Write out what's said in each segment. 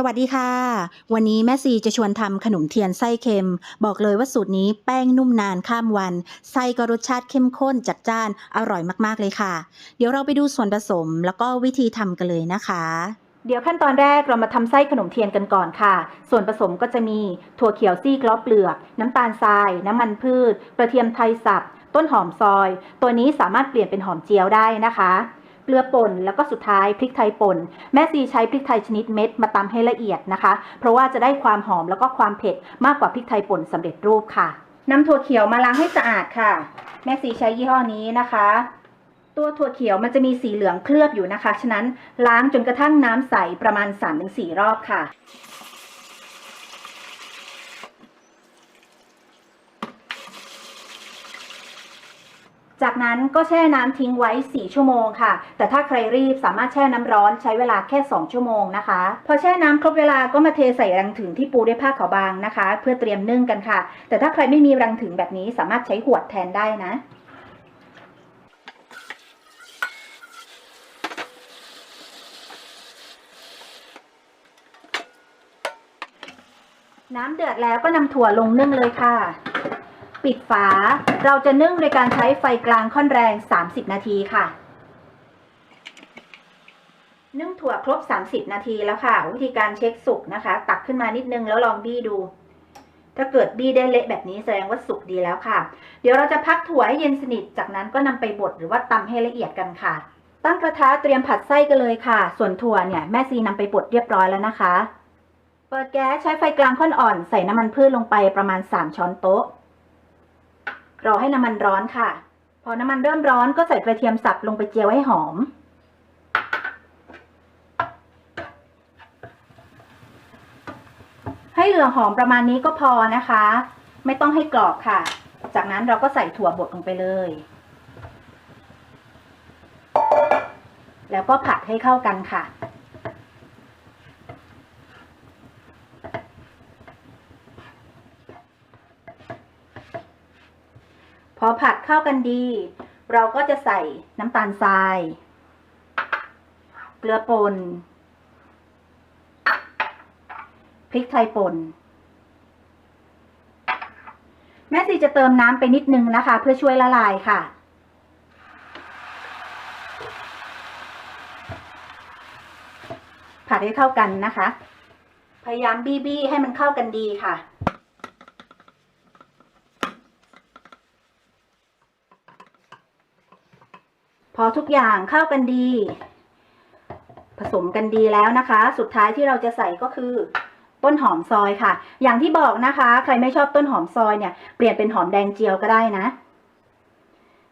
สวัสดีค่ะ วันนี้แม่ซีจะชวนทำขนมเทียนไส้เค็ม บอกเลยว่าสูตรนี้แป้งนุ่มนานข้ามวัน ไส้ก็รสชาติเข้มข้นจัดจ้านอร่อยมากๆเลยค่ะ เดี๋ยวเราไปดูส่วนผสมแล้วก็วิธีทำกันเลยนะคะ เดี๋ยวขั้นตอนแรกเรามาทำไส้ขนมเทียนกันก่อนค่ะ ส่วนผสมก็จะมีถั่วเขียวซีกล้อเปลือก น้ำตาลทราย น้ำมันพืช กระเทียมไทยสับ ต้นหอมซอย ตัวนี้สามารถเปลี่ยนเป็นหอมเจียวได้นะคะ เกลือป่นแล้วก็สุดท้ายพริกไทยป่น แม่ซีใช้พริกไทยชนิดเม็ดมาตำให้ละเอียดนะคะ เพราะว่าจะได้ความหอมแล้วก็ความเผ็ดมากกว่าพริกไทยป่นสำเร็จรูปค่ะนำถั่วเขียวมาล้างให้สะอาดค่ะ แม่ซีใช้ยี่ห้อนี้นะคะ ตัวถั่วเขียวมันจะมีสีเหลืองเคลือบอยู่นะคะ ฉะนั้นล้างจนกระทั่งน้ำใสประมาณ 3-4 รอบค่ะ จากนั้นก็แช่น้ำทิ้งไว้ 4 ชั่วโมงค่ะ แต่ถ้าใครรีบสามารถแช่น้ำร้อนใช้เวลาแค่ 2 ชั่วโมงนะคะ พอแช่น้ำครบเวลาก็มาเทใส่รังถึงที่ปูด้วยผ้าขาวบางนะคะ เพื่อเตรียมนึ่งกันค่ะ แต่ถ้าใครไม่มีรังถึงแบบนี้สามารถใช้หวดแทนได้นะน้ำเดือดแล้วก็นำถั่วลงนึ่งเลยค่ะ ปิดฝา เราจะนึ่งโดยการใช้ไฟกลางค่อนแรง 30 นาทีค่ะ นึ่งถั่วครบ 30 นาทีแล้วค่ะ วิธีการเช็คสุกนะคะ ตักขึ้นมานิดนึงแล้วลองบี้ดู ถ้าเกิดบี้ได้เละแบบนี้แสดงว่าสุกดีแล้วค่ะ เดี๋ยวเราจะพักถั่วให้เย็นสนิท จากนั้นก็นำไปบดหรือว่าตำให้ละเอียดกันค่ะ ตั้งกระทะเตรียมผัดไส้กันเลยค่ะ ส่วนถั่วเนี่ยแม่ซีนำไปบดเรียบร้อยแล้วนะคะเปิดแก๊สใช้ไฟกลางค่อนอ่อนใส่น้ำมันพืชลงไปประมาณ 3 ช้อนโต๊ะ รอให้น้ำมันร้อนค่ะ พอน้ำมันเริ่มร้อนก็ใส่กระเทียมสับลงไปเจียวให้หอม ให้เหลืองหอมประมาณนี้ก็พอนะคะ ไม่ต้องให้กรอบค่ะ จากนั้นเราก็ใส่ถั่วบดลงไปเลย แล้วก็ผัดให้เข้ากันค่ะ พอผัดเข้ากันดี เราก็จะใส่น้ำตาลทราย เกลือป่นพริกไทยป่นแม่ซีจะเติมน้ำไปนิดนึงนะคะ เพื่อช่วยละลายค่ะ ผัดให้เข้ากันนะคะ พยายามบี้บี้ให้มันเข้ากันดีค่ะ พอทุกอย่างเข้ากันดี ผสมกันดีแล้วนะคะ สุดท้ายที่เราจะใส่ก็คือต้นหอมซอยค่ะ อย่างที่บอกนะคะ ใครไม่ชอบต้นหอมซอยเนี่ย เปลี่ยนเป็นหอมแดงเจียวก็ได้นะ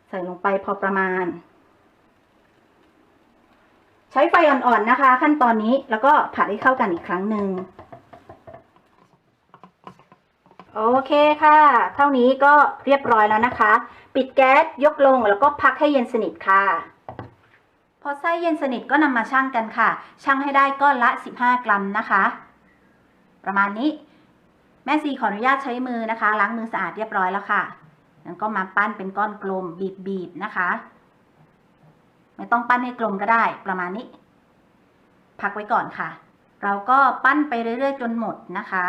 ใส่ลงไปพอประมาณ ใช้ไฟอ่อนๆนะคะ ขั้นตอนนี้แล้วก็ผัดให้เข้ากันอีกครั้งหนึ่ง โอเคค่ะ เท่านี้ก็เรียบร้อยแล้วนะคะ ปิดแก๊สยกลงแล้วก็พักให้เย็นสนิทค่ะ พอไส้เย็นสนิทก็นำมาชั่งกันค่ะ ชั่งให้ได้ก้อนละ 15 กรัมนะคะ ประมาณนี้ แม่ซีขออนุญาตใช้มือนะคะ ล้างมือสะอาดเรียบร้อยแล้วค่ะแล้วก็มาปั้นเป็นก้อนกลมบีบๆนะคะ ไม่ต้องปั้นให้กลมก็ได้ ประมาณนี้ พักไว้ก่อนค่ะ เราก็ปั้นไปเรื่อยๆ จนหมดนะคะ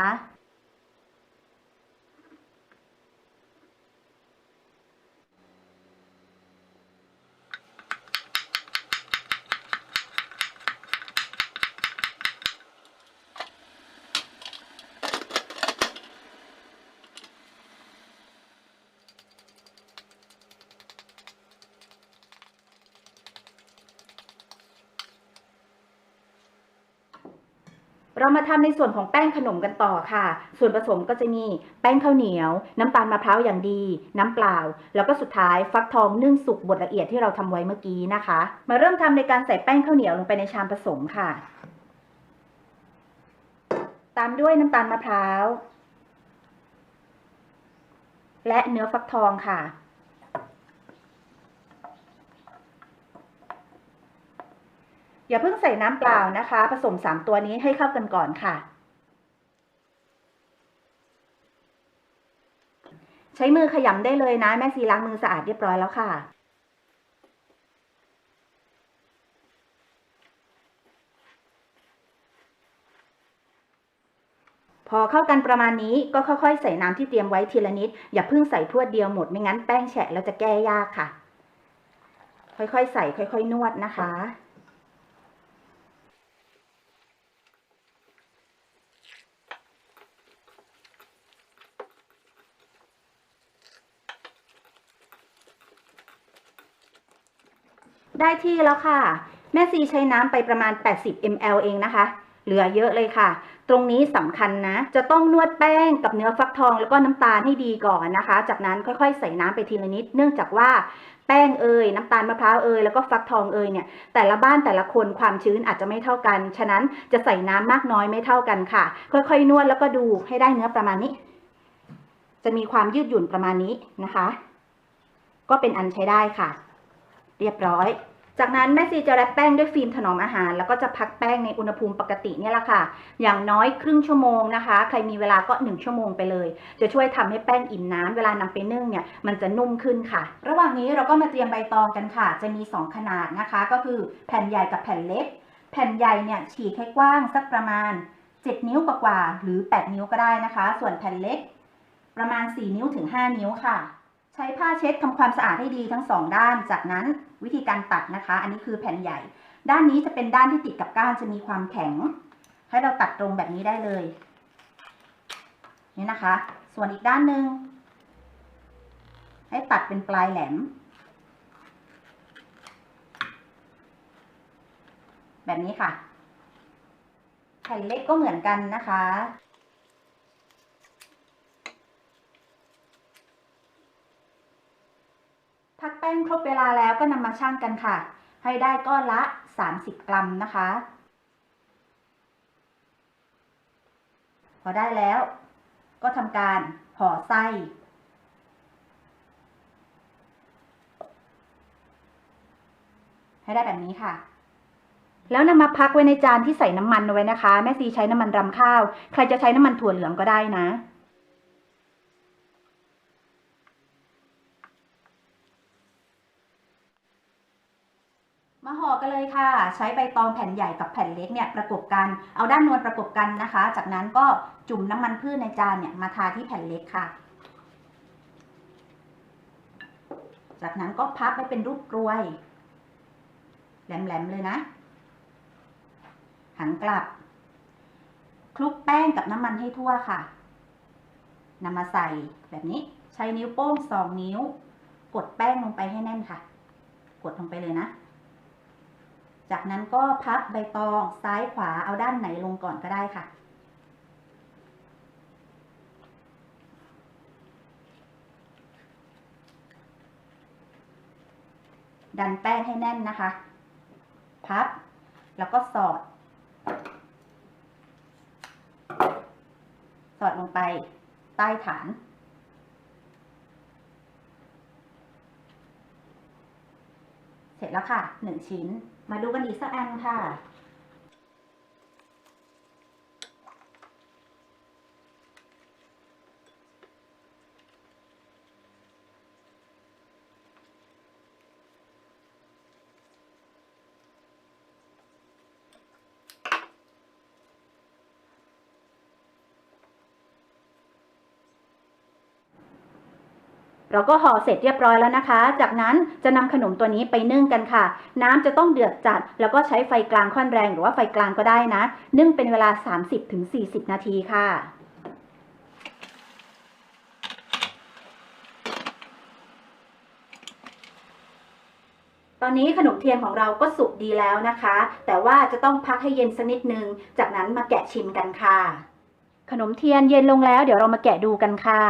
เรามาทำในส่วนของแป้งขนมกันต่อค่ะ ส่วนผสมก็จะมีแป้งข้าวเหนียว น้ำตาลมะพร้าวอย่างดี น้ำเปล่า แล้วก็สุดท้ายฟักทองนึ่งสุกบดละเอียดที่เราทำไว้เมื่อกี้นะคะ มาเริ่มทำในการใส่แป้งข้าวเหนียวลงไปในชามผสมค่ะ ตามด้วยน้ำตาลมะพร้าว และเนื้อฟักทองค่ะ อย่าเพิ่งใส่น้ำเปล่านะคะ ผสมสามตัวนี้ให้เข้ากันก่อนค่ะ ใช้มือขยำได้เลยนะ แม่ซีล้างมือสะอาดเรียบร้อยแล้วค่ะพอเข้ากันประมาณนี้ก็ค่อยๆ ใส่น้ำที่เตรียมไว้ทีละนิด อย่าเพิ่งใส่พรวดเดียวหมดไม่งั้นแป้งแฉะแล้วจะแก้ยากค่ะ ค่อยๆ ใส่ค่อยๆ นวดนะคะ ได้ที่แล้วค่ะ แม่ซีใช้น้ำไปประมาณ 80 ml เองนะคะ เหลือเยอะเลยค่ะ ตรงนี้สำคัญนะ จะต้องนวดแป้งกับเนื้อฟักทองแล้วก็น้ำตาลให้ดีก่อนนะคะ จากนั้นค่อยๆ ใส่น้ำไปทีละนิด เนื่องจากว่าแป้งเอยน้ำตาลมะพร้าวเอยแล้วก็ฟักทองเอยเนี่ยแต่ละบ้านแต่ละคนความชื้นอาจจะไม่เท่ากัน ฉะนั้นจะใส่น้ำมากน้อยไม่เท่ากันค่ะ ค่อยๆ นวดแล้วก็ดูให้ได้เนื้อประมาณนี้ จะมีความยืดหยุ่นประมาณนี้นะคะ ก็เป็นอันใช้ได้ค่ะ เรียบร้อย จากนั้นแม่ซีจะแรปแป้งด้วยฟิล์มถนอมอาหาร แล้วก็จะพักแป้งในอุณหภูมิปกติเนี่ยแหละค่ะ อย่างน้อยครึ่งชั่วโมงนะคะ ใครมีเวลาก็ 1 ชั่วโมงไปเลย จะช่วยทำให้แป้งอิ่มน้ำเวลานำไปนึ่งเนี่ยมันจะนุ่มขึ้นค่ะ ระหว่างนี้เราก็มาเตรียมใบตองกันค่ะ จะมี 2 ขนาดนะคะ ก็คือแผ่นใหญ่กับแผ่นเล็ก แผ่นใหญ่เนี่ยฉีกให้กว้างสักประมาณ 7 นิ้วกว่าๆหรือ 8 นิ้วก็ได้นะคะ ส่วนแผ่นเล็ก ประมาณ 4 นิ้วถึง 5 นิ้วค่ะ ใช้ผ้าเช็ดทำความสะอาดให้ดีทั้งสองด้านจากนั้น วิธีการตัดนะคะ อันนี้คือแผ่นใหญ่ ด้านนี้จะเป็นด้านที่ติดกับก้านจะมีความแข็ง ให้เราตัดตรงแบบนี้ได้เลย นี่นะคะ ส่วนอีกด้านหนึ่งให้ตัดเป็นปลายแหลม แบบนี้ค่ะ แผ่นเล็กก็เหมือนกันนะคะ พักแป้งครบเวลาแล้วก็นำมาชั่งกันค่ะ ให้ได้ก้อนละ 30 กรัมนะคะ พอได้แล้ว ก็ทำการห่อไส้ให้ได้แบบนี้ค่ะ แล้วนำมาพักไว้ในจานที่ใส่น้ำมันเอาไว้นะคะ แม่ซีใช้น้ำมันรำข้าว ใครจะใช้น้ำมันถั่วเหลืองก็ได้นะ มาห่อ กันเลยค่ะ ใช้ใบตองแผ่นใหญ่กับแผ่นเล็กเนี่ยประกบกันเอาด้านนวลประกบกันนะคะ จากนั้นก็จุ่มน้ำมันพืชในจานเนี่ยมาทาที่แผ่นเล็กค่ะ จากนั้นก็พับไปเป็นรูปกลวย แหลมๆเลยนะ หันกลับ คลุกแป้งกับน้ำมันให้ทั่วค่ะนำมาใส่แบบนี้ใช้นิ้วโป้งสองนิ้ว กดแป้งลงไปให้แน่นค่ะ กดลงไปเลยนะ จากนั้นก็พับใบตองซ้ายขวาเอาด้านไหนลงก่อนก็ได้ค่ะ ดันแป้งให้แน่นนะคะ พับแล้วก็สอด สอดลงไปใต้ฐาน เสร็จแล้วค่ะหนึ่งชิ้น มาดูกันอีกสักอันค่ะ เราก็ห่อเสร็จเรียบร้อยแล้วนะคะ จากนั้นจะนำขนมตัวนี้ไปนึ่งกันค่ะ น้ำจะต้องเดือดจัด แล้วก็ใช้ไฟกลางค่อนแรง หรือว่าไฟกลางก็ได้นะ นึ่งเป็นเวลา 30-40 นาทีค่ะตอนนี้ขนมเทียนของเราก็สุกดีแล้วนะคะ แต่ว่าจะต้องพักให้เย็นสักนิดนึง จากนั้นมาแกะชิมกันค่ะ ขนมเทียนเย็นลงแล้ว เดี๋ยวเรามาแกะดูกันค่ะ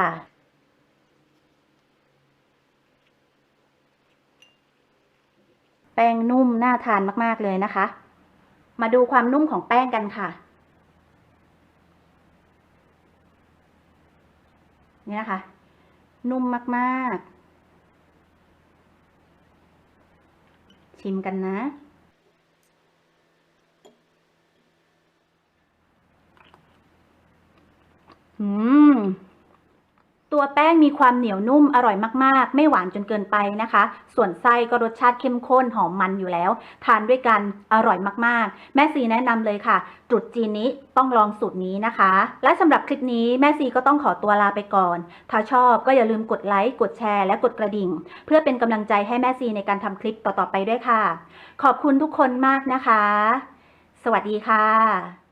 แป้งนุ่มน่าทานมาก ๆ เลยนะคะ มาดูความนุ่มของแป้งกันค่ะ นี่นะคะ นุ่มมาก ๆ ชิมกันนะ อืม ตัวแป้งมีความเหนียวนุ่มอร่อยมากๆ ไม่หวานจนเกินไปนะคะ ส่วนไส้ก็รสชาติเข้มข้นหอมมันอยู่แล้ว ทานด้วยกันอร่อยมากๆ แม่ซีแนะนำเลยค่ะตรุษจีนนี้ต้องลองสูตรนี้นะคะ และสำหรับคลิปนี้แม่ซีก็ต้องขอตัวลาไปก่อน ถ้าชอบก็อย่าลืมกดไลค์กดแชร์และกดกระดิ่ง เพื่อเป็นกำลังใจให้แม่ซีในการทำคลิปต่อๆไปด้วยค่ะ ขอบคุณทุกคนมากนะคะ สวัสดีค่ะ